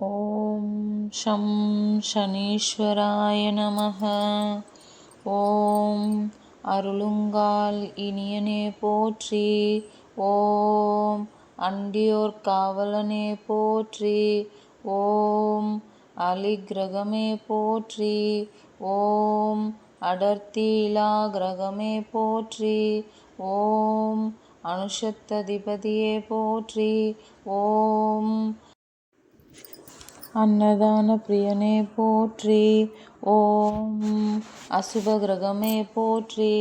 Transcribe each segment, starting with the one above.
ॐ शं शनीश्वराय நமः ஓம் அருளுங்கால் இனியனே போற்றி ஓம் அண்டியோர் காவலனே போற்றி ஓம் அலிக்கிரகமே போற்றி ஓம் அடர்த்தியிலா கிரகமே போற்றி ஓம் அனுஷத்ததிபதியே போற்றி ஓம் அன்னதான பிரியனே போற்றி. ஓம் அசுப கிரகமே போற்றி.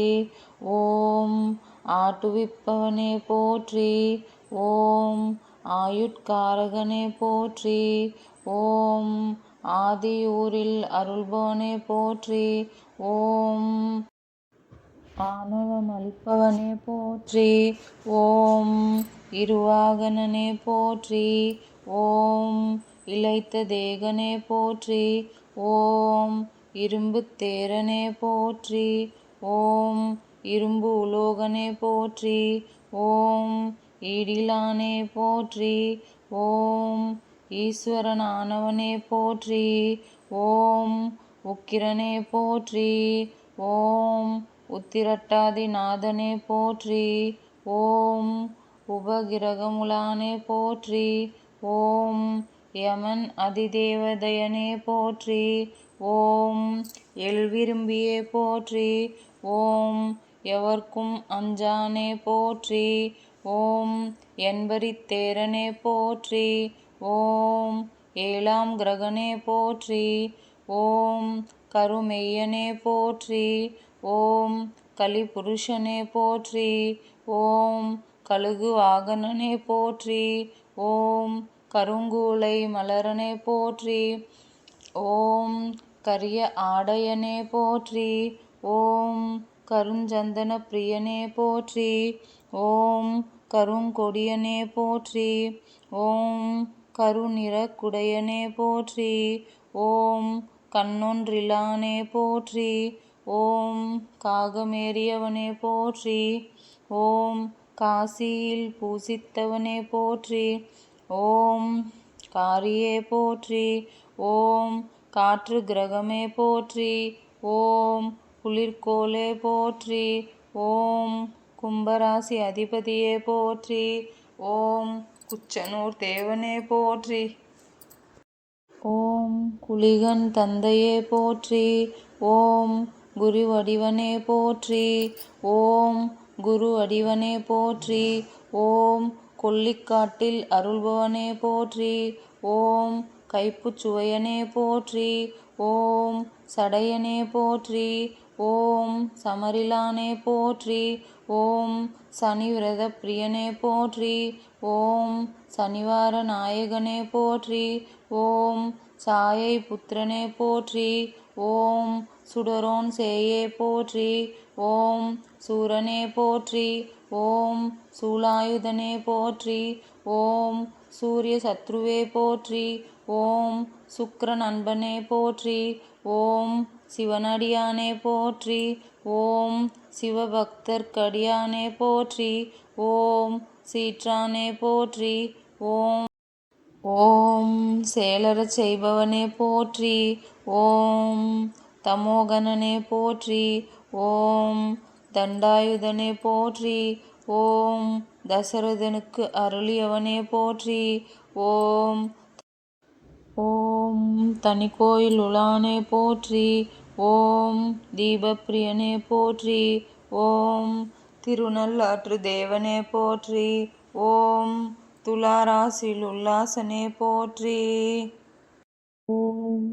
ஓம் ஆட்டுவிப்பவனே போற்றி. ஓம் ஆயுட்காரகனே போற்றி. ஓம் ஆதியூரில் அருள்பவனே போற்றி. ஓம் ஆணவம் அளிப்பவனே போற்றி. ஓம் இருவாகனனே போற்றி. ஓம் இழைத்த தேகனே போற்றி ஓம் இரும்பு தேரனே போற்றி ஓம் இரும்பு உலோகனே போற்றி ஓம் ஈடிலானே போற்றி ஓம் ஈஸ்வரனானவனே போற்றி ஓம் உக்கிரனே போற்றி ஓம் உத்திரட்டாதிநாதனே போற்றி ஓம் உபகிரகமுலானே போற்றி ஓம் யமன் அதிதேவதயனே போற்றி. ஓம் எல் விரும்பியே போற்றி. ஓம் எவர்க்கும் அஞ்சானே போற்றி. ஓம் என்பரித்தேரனே போற்றி. ஓம் ஏழாம் கிரகனே போற்றி. ஓம் கருமெய்யனே போற்றி. ஓம் கலிபுருஷனே போற்றி. ஓம் கழுகு வாகனனே போற்றி. ஓம் கருங்கூளை மலரனே போற்றி. ஓம் கரிய ஆடையனே போற்றி. ஓம் கருஞ்சந்தன பிரியனே போற்றி. ஓம் கருங்கொடியனே போற்றி. ஓம் கருநிறக்குடையனே போற்றி. ஓம் கண்ணொன்றிலானே போற்றி. ஓம் காகமேறியவனே போற்றி. ஓம் காசியில் பூசித்தவனே போற்றி. ஓம் காரியே போற்றி ஓம் காற்று கிரகமே போற்றி ஓம் குளிர்கோலே போற்றி ஓம் கும்பராசி அதிபதியே போற்றி ஓம் குச்சனூர் தேவனே போற்றி. ஓம் குளிகன் தந்தையே போற்றி ஓம் குரு வடிவனே போற்றி ஓம் குரு அடிவனே போற்றி ஓம் கொல்லிக்காட்டில் அருள்பவனே போற்றி ஓம் கைப்புச்சுவையனே போற்றி ஓம் சடையனே போற்றி ஓம் சமரிலானே போற்றி ஓம் சனிவிரத பிரியனே போற்றி ஓம் சனிவார நாயகனே போற்றி ஓம் சாயை புத்திரனே போற்றி ஓம் சுடரோன் சேயே போற்றி ஓம் சூரனே போற்றி ஓம் சூலாயுதனே போற்றி ஓம் சூரிய சத்ருவே போற்றி ஓம் சுக்கிர நண்பனே போற்றி ஓம் சிவனடியானே போற்றி ஓம் சிவபக்தர்க்கடியானே போற்றி ஓம் சீற்றானே போற்றி ஓம் ஓம் சேலரச் செய்பவனே போற்றி ஓம் தமோகனனே போற்றி ஓம் தண்டாயுதனே போற்றி. ஓம் தசரதனுக்கு அருளியவனே போற்றி. ஓம் ஓம் தனிக்கோயில் உலானே போற்றி. ஓம் தீபப்பிரியனே போற்றி. ஓம் திருநள்ளாற்று தேவனே போற்றி. ஓம் துளாராசில் உல்லாசனே போற்றி. ஓம்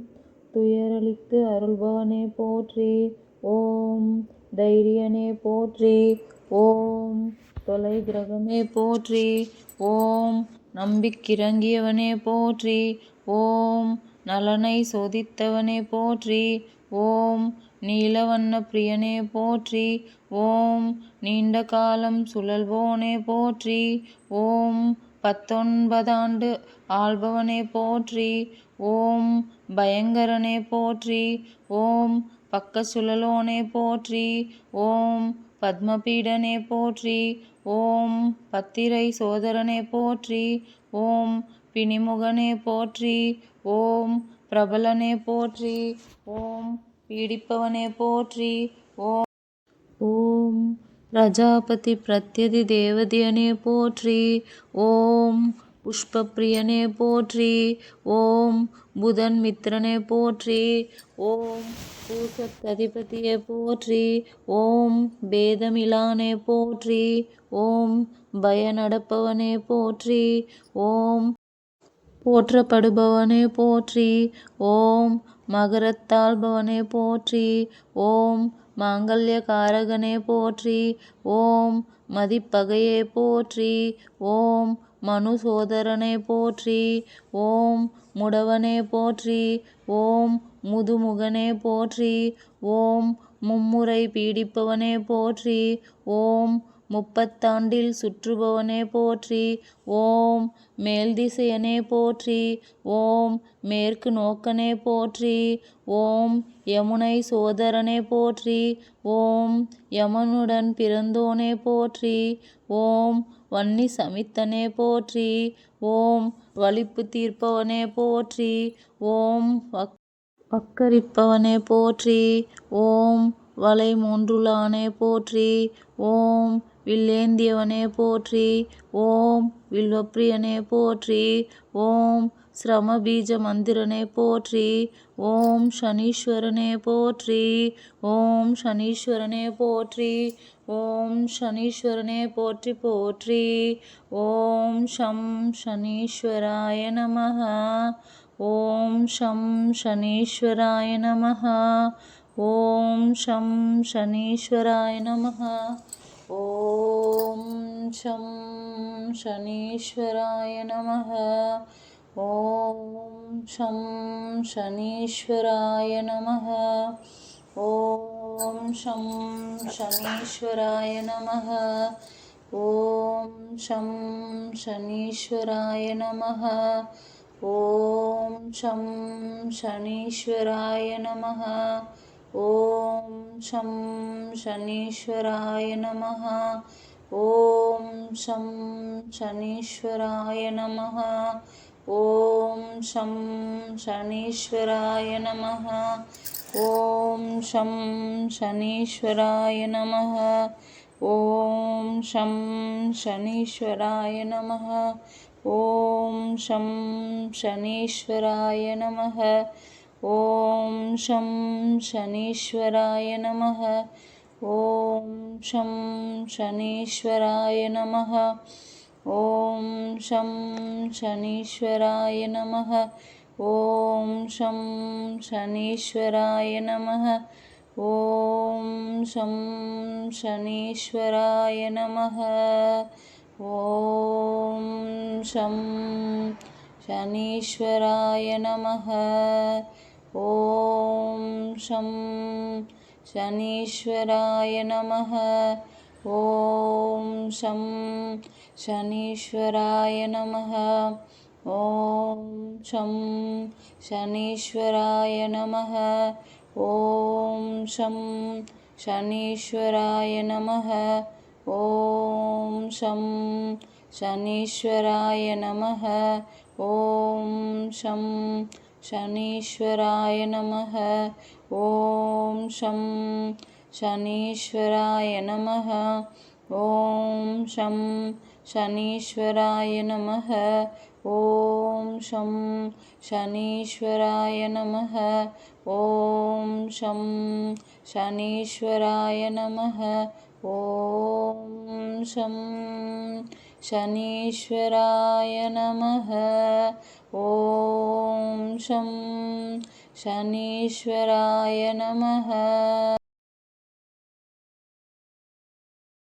துயரளித்து அருள்பவனே போற்றி. ஓம் தைரியனே போற்றி. ஓம். தொலை கிரகமே போற்றி. ஓம். நம்பிக்கிறங்கியவனே போற்றி. ஓம். நலனை சோதித்தவனே போற்றி. ஓம். நீலவண்ண பிரியனே போற்றி. ஓம். நீண்ட காலம் சுழல்வோனே போற்றி. ஓம். பத்தொன்பதாண்டு ஆள்பவனே போற்றி. ஓம். பயங்கரனே போற்றி. ஓம். பக்க சுழலோனே போற்றி ஓம் பத்மபீடனே போற்றி ஓம் பத்திரை சோதரனே போற்றி ஓம் பிணிமுகனே போற்றி ஓம் பிரபலனே போற்றி ஓம் பீடிப்பவனே போற்றி ஓம் ஓம் பிரஜாபதி பிரத்யதி தேவதியனே போற்றி ஓம் புஷ்பப்பிரியனே போற்றி. ஓம் புதன் மித்திரனே போற்றி. ஓம் பூசத்ததிபதியே போற்றி. ஓம் பேதமிலானே போற்றி. ஓம் பய நடப்பவனே போற்றி. ஓம் போற்றப்படுபவனே போற்றி. ஓம் மகரத்தாள்பவனே போற்றி. ஓம் மாங்கல்யகாரகனே போற்றி. ஓம் மதிப்பகையே போற்றி. ஓம் மனு சோதரனை போற்றி ஓம் முடவனே போற்றி ஓம் முதுமுகனே போற்றி ஓம் மும்முறை பீடிப்பவனே போற்றி ஓம் முப்பத்தாண்டில் சுற்றுபவனே போற்றி ஓம் மேல் திசையனே போற்றி ஓம் மேற்கு நோக்கனே போற்றி ஓம் யமுனை சோதரனே போற்றி ஓம் யமனுடன் பிறந்தோனே போற்றி ஓம் வன்னி சமித்தனே போற்றி ஓம் வலிப்பு தீர்ப்பவனே போற்றி ஓம் வக்கரிப்பவனே போற்றி ஓம் வலை மூன்றுளானே போற்றி ஓம் வில்லேந்தியவனே போற்றி ஓம் வில்வப்ரியனே போற்றி ஓம் சிரமபீஜ மந்திரனே போற்றி ஓம் சனீஸ்வரனே போற்றி ஓம் சனீஸ்வரனே போற்றி ஓம் சனீஸ்வரனே போற்றி போற்றி ஓம் ஷம் சனீஸ்வராய நமः ஓம் ஷம் சனீஸ்வராய நமः ஓம் ஷம் சனீஸ்வராய நமः ॐ शं शनीश्वराय नमः ॐ शं शनीश्वराय नमः ॐ शं शनीश्वराय नमः ॐ शं शनीश्वराय नमः ॐ शं शनीश्वराय नमः ॐ शं शनीश्वराय नमः ॐ शं शनीश्वराय नमः ॐ शं शनीश्वराय नमः ॐ शं शनीश्वराय नमः ॐ शं शनीश्वराय नमः ॐ शं शनीश्वराय नमः ஓம் ஷம் சனீஸ்வராய நம ஓம் ஷம் சனீஸ்வராய நம ஓம் ஷம் சனீஸ்வராய நம ஓம் ஷம் சனீஸ்வராய நம ஓம் ஷம் சனீஸ்வராய நம ஓம் ஷம் சனீஸ்வராய நமः ॐ शं शनीश्वराय नमः। ॐ शं शनीश्वराय नमः। ॐ शं शनीश्वराय नमः। ॐ शं शनीश्वराय नमः। ॐ शं शनीश्वराय नमः। ॐ शं शनीश्वराय नमः ॐ शं शनीश्वराय नमः ॐ शं शनीश्वराय नमः ॐ शं शनीश्वराय नमः ॐ शं शनीश्वराय नमः ॐ शं शनीश्वराय नमः ॐ शं शनीश्वराय नमः